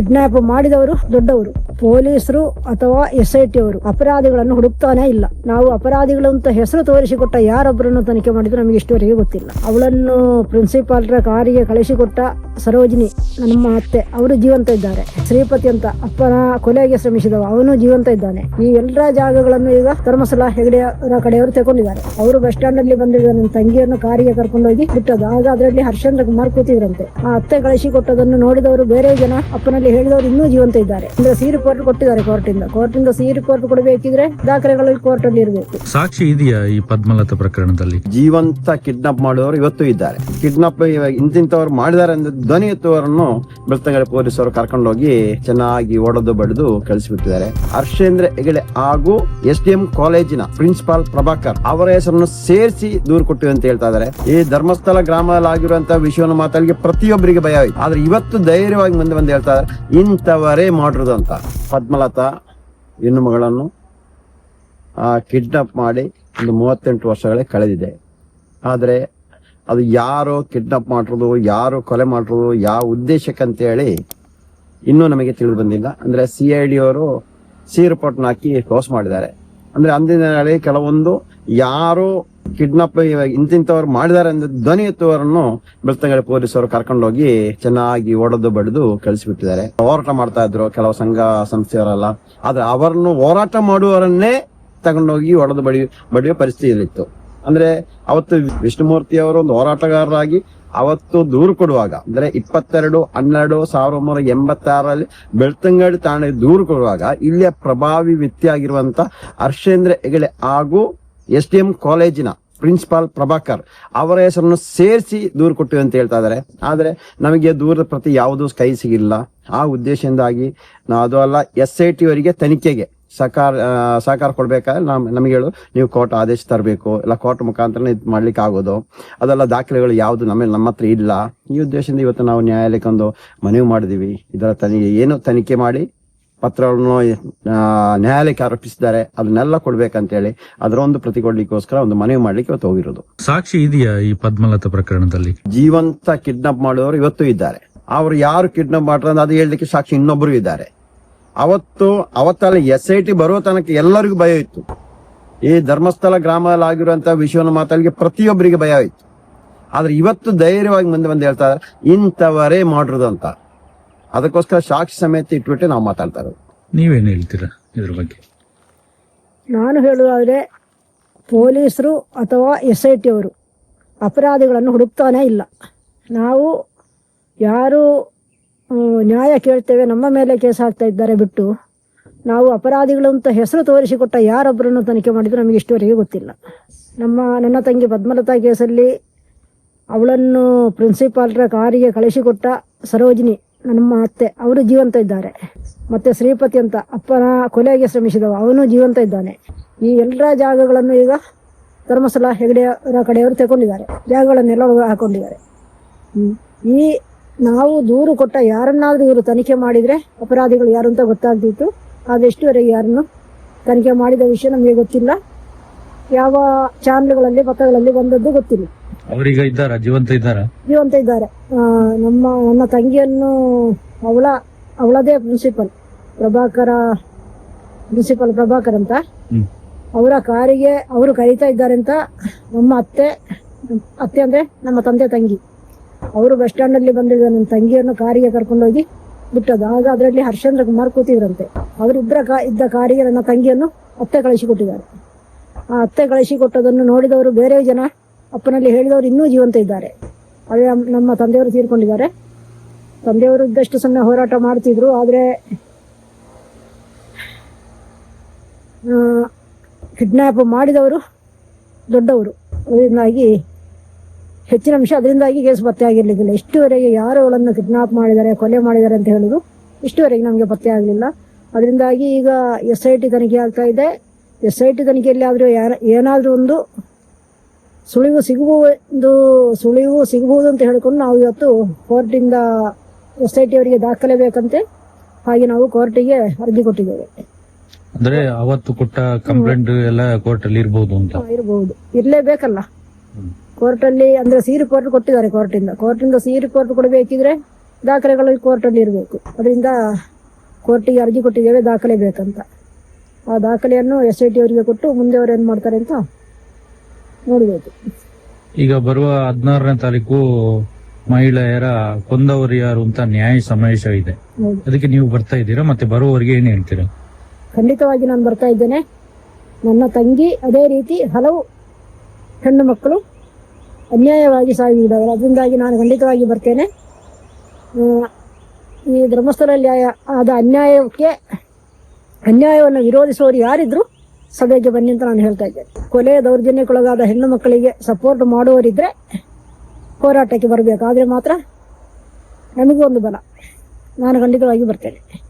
Kidnap ಮಾಡಿದವರು ದೊಡ್ಡವರು. ಪೊಲೀಸರು ಅಥವಾ ಎಸ್ ಐ ಟಿ ಅವರು ಅಪರಾಧಿಗಳನ್ನು ಹುಡುಕ್ತಾನೆ ಇಲ್ಲ. ನಾವು ಅಪರಾಧಿಗಳು ಅಂತ ಹೆಸರು ತೋರಿಸಿಕೊಟ್ಟ ಯಾರೊಬ್ಬರನ್ನು ತನಿಖೆ ಮಾಡಿದ್ರು ನಮಗೆ ಇಷ್ಟುವರೆಗೆ ಗೊತ್ತಿಲ್ಲ. ಅವಳನ್ನು ಪ್ರಿನ್ಸಿಪಾಲ್ರ ಕಾರಿಗೆ ಕಳಿಸಿಕೊಟ್ಟ ಸರೋಜಿನಿ ನಮ್ಮ ಅತ್ತೆ. ಅವರು ಜೀವಂತ ಇದ್ದಾರೆ. ಶ್ರೀಪತಿ ಅಂತ ಅಪ್ಪನ ಕೊಲೆಗೆ ಶ್ರಮಿಸಿದವ. ಅವನು ಜೀವಂತ ಇದ್ದಾನೆ. ಈ ಎಲ್ಲಾ ಜಾಗಗಳನ್ನು ಈಗ ಧರ್ಮಸ್ಥಳ ಹೆಗಡೆಯವರ ಕಡೆಯವರು ತಗೊಂಡಿದ್ದಾರೆ ಅವರು ಬಸ್ ಸ್ಟ್ಯಾಂಡ್ ಅಲ್ಲಿ ಬಂದಿದ್ದ ನನ್ನ ತಂಗಿಯನ್ನು ಕಾರಿಗೆ ಕರ್ಕೊಂಡೋಗಿ ಬಿಟ್ಟದ್ದು. ಆಗ ಅದರಲ್ಲಿ ಹರ್ಷೇಂದ್ರ ಕುಮಾರ್ ಕೂತಿದ್ರಂತೆ. ಆ ಅತ್ತೆ ಕಳಿಸಿಕೊಟ್ಟದನ್ನು ನೋಡಿದವರು ಬೇರೆ ಜನ ಅಪ್ಪನಲ್ಲಿ ಹೇಳಿದವರು ಇನ್ನೂ ಜೀವಂತ ಇದ್ದಾರೆ. ಅಂದ್ರೆ ಸಿ ರಿಪೋರ್ಟ್ ಕೊಟ್ಟಿದ್ದಾರೆ ಕೋರ್ಟಿಂದ. ಕೋರ್ಟಿಂದ ಸಿ ರಿಪೋರ್ಟ್ ಕೊಡಬೇಕಿದ್ರೆ ದಾಖಲೆಗಳು ಕೋರ್ಟ್ ಅಲ್ಲಿ ಇರಬೇಕು. ಸಾಕ್ಷಿ ಇದೆಯಾ ಈ ಪದ್ಮಲತಾ ಪ್ರಕರಣದಲ್ಲಿ? ಜೀವಂತ ಕಿಡ್ನಾಪ್ ಮಾಡುವವರು ಇವತ್ತು ಇದ್ದಾರೆ. ಕಿಡ್ನಾಪ್ ಇಂತಿಂತವ್ರು ಮಾಡಿದ್ದಾರೆ ಅಂತ ಧ್ವನಿ ಎತ್ತುವವರನ್ನು ಬೆಳ್ತಂಗಡಿ ಪೊಲೀಸರು ಕರ್ಕೊಂಡೋಗಿ ಚೆನ್ನಾಗಿ ಒಡೆದು ಬಡಿದು ಕಳಿಸಿಬಿಟ್ಟಿದ್ದಾರೆ. ಹರ್ಷೇಂದ್ರ ಹೆಗಡೆ ಹಾಗೂ ಎಸ್ ಡಿ ಎಂ ಕಾಲೇಜಿನ ಪ್ರಿನ್ಸಿಪಾಲ್ ಪ್ರಭಾಕರ್ ಅವರ ಹೆಸರನ್ನು ಸೇರಿಸಿ ದೂರು ಕೊಟ್ಟಿವೆ ಅಂತ ಹೇಳ್ತಾ ಇದ್ದಾರೆ. ಈ ಧರ್ಮಸ್ಥಳ ಗ್ರಾಮದಲ್ಲಿ ಆಗಿರುವಂತಹ ವಿಷಯವನ್ನು ಮಾತಾಡಿಗೆ ಪ್ರತಿಯೊಬ್ಬರಿಗೆ ಭಯ ಆಯ್ತು ಆದ್ರೆ ಇವತ್ತು ಧೈರ್ಯವಾಗಿ ಮುಂದೆ ಬಂದು ಹೇಳ್ತಾ ಇದ್ದಾರೆ. ಇಂಥವರೇ ಮಾಡಿರೋದು ಅಂತ. ಪದ್ಮಲತಾ ಹೆಣ್ಣು ಮಗಳನ್ನು ಕಿಡ್ನಾಪ್ ಮಾಡಿ ಒಂದು ಮೂವತ್ತೆಂಟು ವರ್ಷಗಳೇ ಕಳೆದಿದೆ. ಆದರೆ ಅದು ಯಾರು ಕಿಡ್ನಾಪ್ ಮಾಡಿರೋದು, ಯಾರು ಕೊಲೆ ಮಾಡಿರೋದು, ಯಾವ ಉದ್ದೇಶಕ್ಕಂತೇಳಿ ಇನ್ನೂ ನಮಗೆ ತಿಳಿದು ಬಂದಿಲ್ಲ. ಅಂದರೆ ಸಿ ಐ ಡಿ ಅವರು ಸಿ ರಿಪೋರ್ಟ್ನ ಹಾಕಿ ಕ್ಲೋಸ್ ಮಾಡಿದ್ದಾರೆ. ಅಂದರೆ ಅಂದಿನ ಕೆಲವೊಂದು ಯಾರು ಕಿಡ್ನಾಪ್ ಇಂತಿಂತವ್ರು ಮಾಡಿದ್ದಾರೆ ಅಂತ ಧ್ವನಿ ಎತ್ತುವರನ್ನು ಬೆಳ್ತಂಗಡಿ ಪೊಲೀಸರು ಕರ್ಕೊಂಡೋಗಿ ಚೆನ್ನಾಗಿ ಒಡೆದು ಬಡಿದು ಕಳಿಸಿಬಿಟ್ಟಿದ್ದಾರೆ. ಹೋರಾಟ ಮಾಡ್ತಾ ಇದ್ರು ಕೆಲವು ಸಂಘ ಸಂಸ್ಥೆಯವರೆಲ್ಲ. ಆದ್ರೆ ಅವರನ್ನು ಹೋರಾಟ ಮಾಡುವವರನ್ನೇ ತಗೊಂಡೋಗಿ ಒಡೆದು ಬಡಿ ಬಡಿಯೋ ಪರಿಸ್ಥಿತಿಯಲ್ಲಿತ್ತು. ಅಂದ್ರೆ ಅವತ್ತು ವಿಷ್ಣುಮೂರ್ತಿ ಅವರು ಒಂದು ಹೋರಾಟಗಾರರಾಗಿ ಅವತ್ತು ದೂರು ಕೊಡುವಾಗ, ಅಂದ್ರೆ ಇಪ್ಪತ್ತೆರಡು, ಹನ್ನೆರಡು, ಸಾವಿರದ ಒಂಬೈನೂರ ಎಂಬತ್ತಾರಲ್ಲಿ ಬೆಳ್ತಂಗಡಿ ಠಾಣೆ ದೂರು ಕೊಡುವಾಗ, ಇಲ್ಲಿಯ ಪ್ರಭಾವಿ ವ್ಯಕ್ತಿಯಾಗಿರುವಂತ ಹರ್ಷೇಂದ್ರ ಹೆಗಡೆ ಹಾಗೂ ಎಸ್ ಡಿ ಎಂ ಕಾಲೇಜಿನ ಪ್ರಿನ್ಸಿಪಾಲ್ ಪ್ರಭಾಕರ್ ಅವರ ಹೆಸರನ್ನು ಸೇರಿಸಿ ದೂರು ಕೊಟ್ಟಿವೆ ಅಂತ ಹೇಳ್ತಾ ಇದ್ದಾರೆ. ಆದರೆ ನಮಗೆ ದೂರದ ಪ್ರತಿ ಯಾವುದೂ ಕೈ ಸಿಗಿಲ್ಲ. ಆ ಉದ್ದೇಶದಿಂದಾಗಿ ಅದು ಅಲ್ಲ ಎಸ್ ಐ ಟಿ ಅವರಿಗೆ ತನಿಖೆಗೆ ಸಹಕಾರ ಸಹಕಾರ ಕೊಡಬೇಕಾದ್ರೆ ನಮ್ ನಮಗೆ ಹೇಳು, ನೀವು ಕೋರ್ಟ್ ಆದೇಶ ತರಬೇಕು, ಇಲ್ಲ ಕೋರ್ಟ್ ಮುಖಾಂತರನೇ ಇದು ಮಾಡ್ಲಿಕ್ಕೆ ಆಗೋದು. ಅದೆಲ್ಲ ದಾಖಲೆಗಳು ಯಾವುದು ನಮ್ಮ ನಮ್ಮ ಹತ್ರ ಇಲ್ಲ. ಈ ಉದ್ದೇಶದಿಂದ ಇವತ್ತು ನಾವು ನ್ಯಾಯಾಲಯಕ್ಕೆ ಒಂದು ಮನವಿ ಮಾಡಿದೀವಿ. ಇದರ ತನಿಖೆ ಏನು ತನಿಖೆ ಮಾಡಿ ಪತ್ರವನ್ನು ನ್ಯಾಯಾಲಯಕ್ಕೆ ಆರೋಪಿಸಿದ್ದಾರೆ. ಅದನ್ನೆಲ್ಲ ಕೊಡ್ಬೇಕಂತೇಳಿ ಅದರ ಒಂದು ಪ್ರತಿ ಕೊಡ್ಲಿಕ್ಕೋಸ್ಕರ ಒಂದು ಮನವಿ ಮಾಡ್ಲಿಕ್ಕೆ ಇವತ್ತು ಹೋಗಿರೋದು. ಸಾಕ್ಷಿ ಇದೆಯಾ ಈ ಪದ್ಮಲತಾ ಪ್ರಕರಣದಲ್ಲಿ? ಜೀವಂತ ಕಿಡ್ನಾಪ್ ಮಾಡುವವರು ಇವತ್ತು ಇದ್ದಾರೆ. ಅವರು ಯಾರು ಕಿಡ್ನಾಪ್ ಮಾಡ್ತಾರೆ ಅದು ಹೇಳಲಿಕ್ಕೆ ಸಾಕ್ಷಿ ಇನ್ನೊಬ್ಬರು ಇದ್ದಾರೆ. ಅವತ್ತು ಅವತ್ತಲ್ಲ ಎಸ್ ಐ ಟಿ ಬರುವ ತನಕ ಎಲ್ಲರಿಗೂ ಭಯ ಇತ್ತು. ಈ ಧರ್ಮಸ್ಥಳ ಗ್ರಾಮದಲ್ಲಿ ಆಗಿರುವಂತಹ ವಿಷಯವನ್ನು ಮಾತಾಡಲಿಕ್ಕೆ ಪ್ರತಿಯೊಬ್ಬರಿಗೆ ಭಯ ಇತ್ತು. ಆದ್ರೆ ಇವತ್ತು ಧೈರ್ಯವಾಗಿ ಮುಂದೆ ಬಂದು ಹೇಳ್ತಾರೆ ಇದ್ದಾರೆ ಇಂಥವರೇ ಮಾಡಿರೋದು ಅಂತ ಅದಕ್ಕೋಸ್ಕರ ಸಾಕ್ಷಿ ಸಮೇತ ಇಟ್ಬಿಟ್ಟು ನಾವು ಮಾತಾಡ್ತಾ ಇರೋದು. ನೀವೇನು ಹೇಳ್ತೀರಾ ಇದ್ರ ಬಗ್ಗೆ? ನಾನು ಹೇಳುವುದಾದ್ರೆ ಪೊಲೀಸರು ಅಥವಾ ಎಸ್ ಐ ಟಿ ಅವರು ಅಪರಾಧಿಗಳನ್ನು ಹುಡುಕ್ತಾನೇ ಇಲ್ಲ. ನಾವು ಯಾರು ನ್ಯಾಯ ಕೇಳ್ತೇವೆ ನಮ್ಮ ಮೇಲೆ ಕೇಸ್ ಹಾಕ್ತಾ ಇದ್ದಾರೆ ಬಿಟ್ಟು ನಾವು ಅಪರಾಧಿಗಳು ಅಂತ ಹೆಸರು ತೋರಿಸಿಕೊಟ್ಟ ಯಾರೊಬ್ಬರನ್ನು ತನಿಖೆ ಮಾಡಿದ್ರು ನಮಗೆ ಇಷ್ಟುವರೆಗೆ ಗೊತ್ತಿಲ್ಲ. ನಮ್ಮ ನನ್ನ ತಂಗಿ ಪದ್ಮಲತಾ ಕೇಸಲ್ಲಿ ಅವಳನ್ನು ಪ್ರಿನ್ಸಿಪಾಲ್ರ ಕಾರಿಗೆ ಕಳಿಸಿಕೊಟ್ಟ ಸರೋಜಿನಿ ನಮ್ಮ ಅತ್ತೆ, ಅವರು ಜೀವಂತ ಇದ್ದಾರೆ. ಮತ್ತೆ ಶ್ರೀಪತಿ ಅಂತ ಅಪ್ಪನ ಕೊಲೆಗೆ ಶ್ರಮಿಸಿದವ, ಅವನು ಜೀವಂತ ಇದ್ದಾನೆ. ಈ ಎಲ್ಲ ಜಾಗಗಳನ್ನು ಈಗ ಧರ್ಮಸ್ಥಳ ಹೆಗಡೆಯವರ ಕಡೆಯವರು ತಗೊಂಡಿದ್ದಾರೆ ಜಾಗಗಳನ್ನೆಲ್ಲ ಹಾಕೊಂಡಿದ್ದಾರೆ. ಈ ನಾವು ದೂರು ಕೊಟ್ಟ ಯಾರನ್ನಾದ್ರೂ ಇವರು ತನಿಖೆ ಮಾಡಿದ್ರೆ ಅಪರಾಧಿಗಳು ಯಾರು ಅಂತ ಗೊತ್ತಾಗ್ತಿತ್ತು. ಆದ್ರೆ ಇಷ್ಟುವರೆಗೆ ಯಾರನ್ನು ತನಿಖೆ ಮಾಡಿದ ವಿಷಯ ನಮಗೆ ಗೊತ್ತಿಲ್ಲ. ಯಾವ ಚಾನಲ್ಗಳಲ್ಲಿ ಪತ್ರಗಳಲ್ಲಿ ಬಂದದ್ದು ಗೊತ್ತಿಲ್ಲ. ಅವರೀಗ ಇದ್ದಾರ? ಜೀವಂತ ಇದ್ದಾರ? ಜೀವಂತ ಇದ್ದಾರೆ. ಆ, ನಮ್ಮ ನನ್ನ ತಂಗಿಯನ್ನು ಅವಳ ಅವಳದೇ ಪ್ರಿನ್ಸಿಪಲ್ ಪ್ರಭಾಕರ ಪ್ರಿನ್ಸಿಪಲ್ ಪ್ರಭಾಕರ್ ಅಂತ. ಹ್ಮ್. ಅವರ ಕಾರಿಗೆ ಅವರು ಕರೀತಾ ಇದ್ದಾರೆ ಅಂತ ನಮ್ಮ ಅತ್ತೆ ಅತ್ತೆ ಅಂದ್ರೆ ನಮ್ಮ ತಂದೆ ತಂಗಿ. ಅವರು ಬಸ್ ಸ್ಟ್ಯಾಂಡ್ ಅಲ್ಲಿ ಬಂದಿದ್ದ ನನ್ನ ತಂಗಿಯನ್ನು ಕಾರಿಗೆ ಕರ್ಕೊಂಡೋಗಿ ಬಿಟ್ಟದ್ದು. ಆಗ ಅದರಲ್ಲಿ ಹರ್ಷೇಂದ್ರ ಕುಮಾರ್ ಕೂತಿದ್ರಂತೆ. ಅವರಿಬ್ಬರ ಕಾ ಇದ್ದ ಕಾರಿಗೆ ನನ್ನ ತಂಗಿಯನ್ನು ಅತ್ತೆ ಕಳಿಸಿಕೊಟ್ಟಿದ್ದಾರೆ. ಆ ಅತ್ತೆ ಕಳಿಸಿಕೊಟ್ಟದನ್ನು ನೋಡಿದವರು ಬೇರೆ ಜನ ಅಪ್ಪನಲ್ಲಿ ಹೇಳಿದವರು ಇನ್ನೂ ಜೀವಂತ ಇದ್ದಾರೆ. ಅದೇ ನಮ್- ನಮ್ಮ ತಂದೆಯವರು ತೀರ್ಕೊಂಡಿದ್ದಾರೆ. ತಂದೆಯವರು ಇದ್ದಷ್ಟು ಸಣ್ಣ ಹೋರಾಟ ಮಾಡ್ತಿದ್ರು, ಆದರೆ ಕಿಡ್ನ್ಯಾಪ್ ಮಾಡಿದವರು ದೊಡ್ಡವರು. ಅದರಿಂದಾಗಿ ಹೆಚ್ಚಿನ ಅಂಶ ಅದರಿಂದಾಗಿ ಕೇಸ್ ಪತ್ತೆ ಆಗಿರ್ಲಿಕ್ಕಿಲ್ಲ. ಇಷ್ಟುವರೆಗೆ ಯಾರು ಅವಳನ್ನು ಕಿಡ್ನಾಪ್ ಮಾಡಿದ್ದಾರೆ, ಕೊಲೆ ಮಾಡಿದ್ದಾರೆ ಅಂತ ಹೇಳುದು ಇಷ್ಟುವರೆಗೆ ನಮಗೆ ಪತ್ತೆ ಆಗಲಿಲ್ಲ. ಅದರಿಂದಾಗಿ ಈಗ ಎಸ್ ಐ ಟಿ ತನಿಖೆ ಆಗ್ತಾ ಇದೆ. ಎಸ್ ಐ ಟಿ ತನಿಖೆಯಲ್ಲಿ ಆದರೂ ಏನಾದರೂ ಒಂದು ಸುಳಿವು ಸಿಗಬಹುದು ಸುಳಿವು ಸಿಗಬಹುದು ಅಂತ ಹೇಳ್ಕೊಂಡು ನಾವು ಇವತ್ತು ಕೋರ್ಟಿಂದ ಅವರಿಗೆ ದಾಖಲೆ ಬೇಕಂತೆ ಹಾಗೆ ನಾವು ಕೋರ್ಟಿಗೆ ಅರ್ಜಿ ಕೊಟ್ಟಿದ್ದೇವೆ. ಅಂದ್ರೆ ಅವತ್ತು ಕೊಟ್ಟ ಕಂಪ್ಲೇಂಟ್ ಎಲ್ಲ ಕೋರ್ಟ್ ಅಲ್ಲಿ ಇರಬಹುದು ಅಂತ? ಇರಬಹುದು ಇರ್ಲೇಬೇಕಲ್ಲ. ಕೋರ್ಟ್ ಅಲ್ಲಿ ಅಂದ್ರೆ ಸಿ ರಿಪೋರ್ಟ್ ಕೊಟ್ಟಿದ್ದಾರೆ ಕೋರ್ಟಿಂದ ಕೋರ್ಟಿಂದ ಸಿ ರಿಪೋರ್ಟ್ ಕೊಡಬೇಕಿದ್ರೆ ದಾಖಲೆಗಳು ಕೋರ್ಟ್ ಅಲ್ಲಿ ಇರಬೇಕು. ಅದರಿಂದ ಕೋರ್ಟಿಗೆ ಅರ್ಜಿ ಕೊಟ್ಟಿದ್ದೇವೆ ದಾಖಲೆ ಬೇಕಂತ ಆ ದಾಖಲೆಯನ್ನು ಎಸ್ ಐ ಟಿ ಅವರಿಗೆ ಕೊಟ್ಟು ಮುಂದೆ ಅವ್ರು ಏನ್ ಮಾಡ್ತಾರೆ ಅಂತ ನೋಡಬೇಕು ಈಗ ಬರುವ ಹದಿನಾರನೇ ತಾರೀಕು ಮಹಿಳೆಯರ ಕೊಂದವರು ಯಾರು ಅಂತ ನ್ಯಾಯ ಸಮಾವೇಶ ಇದೆ. ಅದಕ್ಕೆ ನೀವು ಬರ್ತಾ ಇದ್ದೀರಾ? ಮತ್ತೆ ಬರುವವರಿಗೆ ಏನ್ ಹೇಳ್ತೀರಾ? ಖಂಡಿತವಾಗಿ ನಾನು ಬರ್ತಾ ಇದ್ದೇನೆ. ನನ್ನ ತಂಗಿ ಅದೇ ರೀತಿ ಹಲವು ಹೆಣ್ಣು ಮಕ್ಕಳು ಅನ್ಯಾಯವಾಗಿ ಸಾಗಿದ್ದಾರೆ ಅದರಿಂದಾಗಿ ನಾನು ಖಂಡಿತವಾಗಿ ಬರ್ತೇನೆ. ಈ ಧರ್ಮಸ್ಥಳದಲ್ಲಿ ಆದ ಅನ್ಯಾಯಕ್ಕೆ ಅನ್ಯಾಯವನ್ನು ವಿರೋಧಿಸುವವರು ಯಾರಿದ್ರು ಸಭೆಗೆ ಬನ್ನಿ ಅಂತ ನಾನು ಹೇಳ್ತಾ ಇದ್ದೇನೆ. ಕೊಲೆ ದೌರ್ಜನ್ಯಕ್ಕೊಳಗಾದ ಹೆಣ್ಣು ಮಕ್ಕಳಿಗೆ ಸಪೋರ್ಟ್ ಮಾಡುವವರಿದ್ರೆ ಹೋರಾಟಕ್ಕೆ ಬರಬೇಕು. ಆದ್ರೆ ಮಾತ್ರ ನಮಗೂ ಒಂದು ಬಲ. ನಾನು ಖಂಡಿತವಾಗಿ ಬರ್ತೇನೆ.